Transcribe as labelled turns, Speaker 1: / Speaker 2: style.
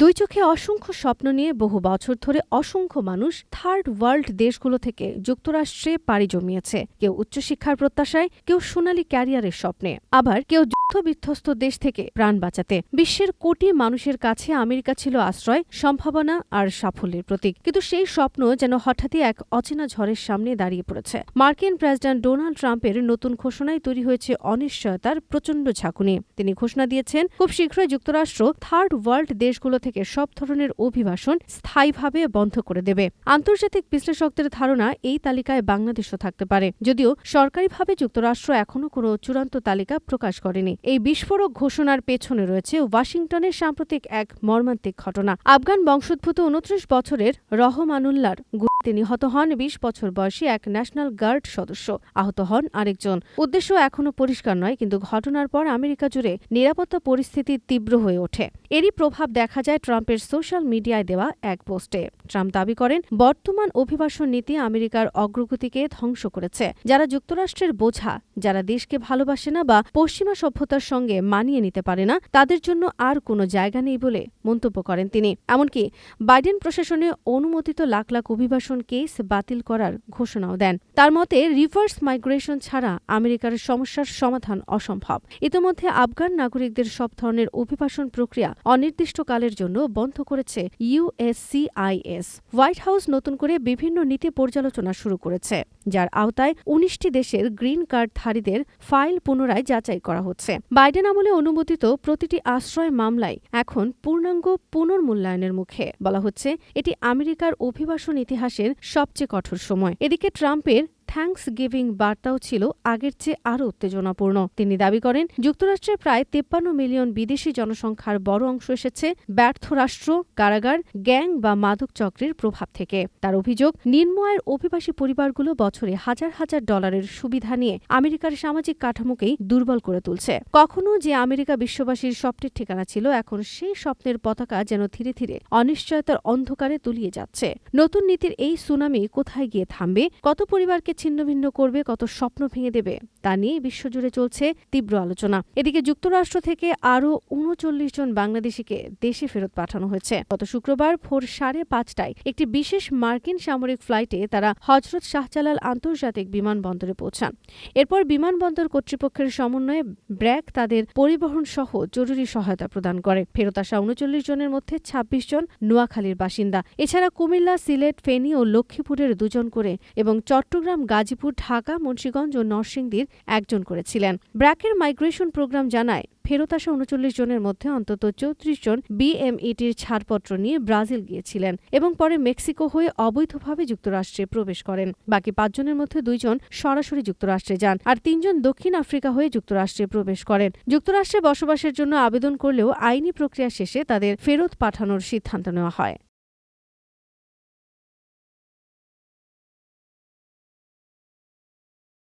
Speaker 1: দুই চোখে অসংখ্য স্বপ্ন নিয়ে বহু বছর ধরে অসংখ্য মানুষ থার্ড ওয়ার্ল্ড দেশগুলো থেকে যুক্তরাষ্ট্রে পাড়ি জমিয়েছে। কেউ উচ্চশিক্ষার প্রত্যাশায়, কেউ সোনালী ক্যারিয়ারের স্বপ্নে। আবার কেউ যুদ্ধবিধ্বস্ত দেশ থেকে প্রাণ বাঁচাতে। বিশ্বের কোটি মানুষের কাছে আমেরিকা ছিল আশ্রয়, সম্ভাবনা আর সাফল্যের প্রতীক। কিন্তু সেই স্বপ্ন যেন হঠাৎই এক অচেনা ঝড়ের সামনে দাঁড়িয়ে পড়েছে। মার্কিন প্রেসিডেন্ট ডোনাল্ড ট্রাম্পের নতুন ঘোষণায় তৈরি হয়েছে অনিশ্চয়তার প্রচণ্ড ঝাঁকুনি। তিনি ঘোষণা দিয়েছেন, খুব শীঘ্রই যুক্তরাষ্ট্র থার্ড ওয়ার্ল্ড দেশগুলো থেকে সব ধরনের অভিবাসন স্থায়ীভাবে বন্ধ করে দেবে। আন্তর্জাতিক বিশ্লেষকদের ধারণা এই তালিকায় বাংলাদেশও থাকতে পারে। যদিও সরকারিভাবে যুক্তরাষ্ট্র এখনও কোনো চূড়ান্ত তালিকা প্রকাশ করেনি। এই বিস্ফোরক ঘোষণার পেছনে রয়েছে ওয়াশিংটনের সাম্প্রতিক এক মর্মান্তিক ঘটনা। আফগান বংশোদ্ভূত উনত্রিশ বছরের রহমানুল্লার গুলিতে নিহত হন। বিশ বছর বয়সী এক ন্যাশনাল গার্ড সদস্য আহত হন আরেকজন। উদ্দেশ্য এখনও পরিষ্কার নয়, কিন্তু ঘটনার পর আমেরিকা জুড়ে নিরাপত্তা পরিস্থিতি তীব্র হয়ে ওঠে। এরই প্রভাব দেখা যায় ট্রাম্পের সোশ্যাল মিডিয়ায় দেওয়া এক পোস্টে। ট্রাম্প দাবি করেন, বর্তমান অভিবাসন নীতি আমেরিকার অগ্রগতিকে ধ্বংস করেছে। যারা যুক্তরাষ্ট্রের বোঝা, যারা দেশকে ভালোবাসে না বা পশ্চিমা সভ্যতার সঙ্গে মানিয়ে নিতে পারে না, তাদের জন্য আর কোনো জায়গা নেই বলে মন্তব্য করেন তিনি। এমনকি বাইডেন প্রশাসনে অনুমোদিত লাখ লাখ অভিবাসন কেস বাতিল করার ঘোষণাও দেন। তার মতে, রিভার্স মাইগ্রেশন ছাড়া আমেরিকার সমস্যার সমাধান অসম্ভব। ইতিমধ্যে আফগান নাগরিকদের সব ধরনের অভিবাসন প্রক্রিয়া অনির্দিষ্টকালের জন্য বন্ধ করেছে ইউএসসিআইএস হোয়াইট হাউস নতুন করে বিভিন্ন নীতি পর্যালোচনা শুরু করেছে, যার আওতায় উনিশটি দেশের গ্রিন কার্ডধারীদের ফাইল পুনরায় যাচাই করা হচ্ছে। বাইডেন আমলে অনুমোদিত প্রতিটি আশ্রয় মামলায় এখন পূর্ণাঙ্গ পুনর্মূল্যায়নের মুখে। বলা হচ্ছে, এটি আমেরিকার অভিবাসন ইতিহাসের সবচেয়ে কঠোর সময়। এদিকে ট্রাম্পের থ্যাঙ্কস গিভিং বার্তাও ছিল আগের চেয়ে আরও উত্তেজনাপূর্ণ। তিনি দাবি করেন, যুক্তরাষ্ট্রের প্রায় তেপ্পান্ন মিলিয়ন বিদেশি জনসংখ্যার বড় অংশ এসেছে ব্যর্থ রাষ্ট্র, কারাগার, গ্যাং বা মাদক চক্রের প্রভাব থেকে। তার অভিযোগ নিম্ন অভিবাসী পরিবারগুলো বছরে হাজার হাজার ডলারের সুবিধা নিয়ে আমেরিকার সামাজিক কাঠামোকেই দুর্বল করে তুলছে। কখনো যে আমেরিকা বিশ্ববাসীর স্বপ্নের ঠিকানা ছিল, এখন সেই স্বপ্নের পতাকা যেন ধীরে ধীরে অনিশ্চয়তার অন্ধকারে তুলিয়ে যাচ্ছে। নতুন নীতির এই সুনামি কোথায় গিয়ে থামবে? কত পরিবারকে ছিন্নভিন্ন করবে, কত স্বপ্ন ভেঙে দেবে, তা নিয়ে বিশ্বজুড়ে চলছে তীব্র আলোচনা। এদিকে যুক্তরাষ্ট্র থেকে আরও উনচল্লিশ জন বাংলাদেশিকে দেশে ফেরত পাঠানো হয়েছে। গত শুক্রবার ভোর সাড়ে পাঁচটায় একটি বিশেষ মার্কিন সামরিক ফ্লাইটে তারা হজরত শাহজালাল আন্তর্জাতিক বিমানবন্দরে পৌঁছান। এরপর বিমানবন্দর কর্তৃপক্ষের সমন্বয়ে ব্র্যাক তাদের পরিবহন সহ জরুরি সহায়তা প্রদান করে। ফেরত আসা উনচল্লিশ জনের মধ্যে ২৬ জন নোয়াখালীর বাসিন্দা। এছাড়া কুমিল্লা, সিলেট, ফেনী ও লক্ষ্মীপুরের দুজন করে এবং চট্টগ্রাম গাজীপুর, ঢাকা, মুন্সীগঞ্জ ও নরসিংদীর একজন করেছিলেন। ব্র্যাকের মাইগ্রেশন প্রোগ্রাম জানায়, ফেরত আসা উনচল্লিশ জনের মধ্যে অন্তত চৌত্রিশ জন বিএমইটির ছাড়পত্র নিয়ে ব্রাজিল গিয়েছিলেন এবং পরে মেক্সিকো হয়ে অবৈধভাবে যুক্তরাষ্ট্রে প্রবেশ করেন। বাকি পাঁচজনের মধ্যে দুইজন সরাসরি যুক্তরাষ্ট্রে যান আর তিনজন দক্ষিণ আফ্রিকা হয়ে যুক্তরাষ্ট্রে প্রবেশ করেন। যুক্তরাষ্ট্রে বসবাসের জন্য আবেদন করলেও আইনি প্রক্রিয়া শেষে তাদের ফেরত পাঠানোর সিদ্ধান্ত নেওয়া হয়।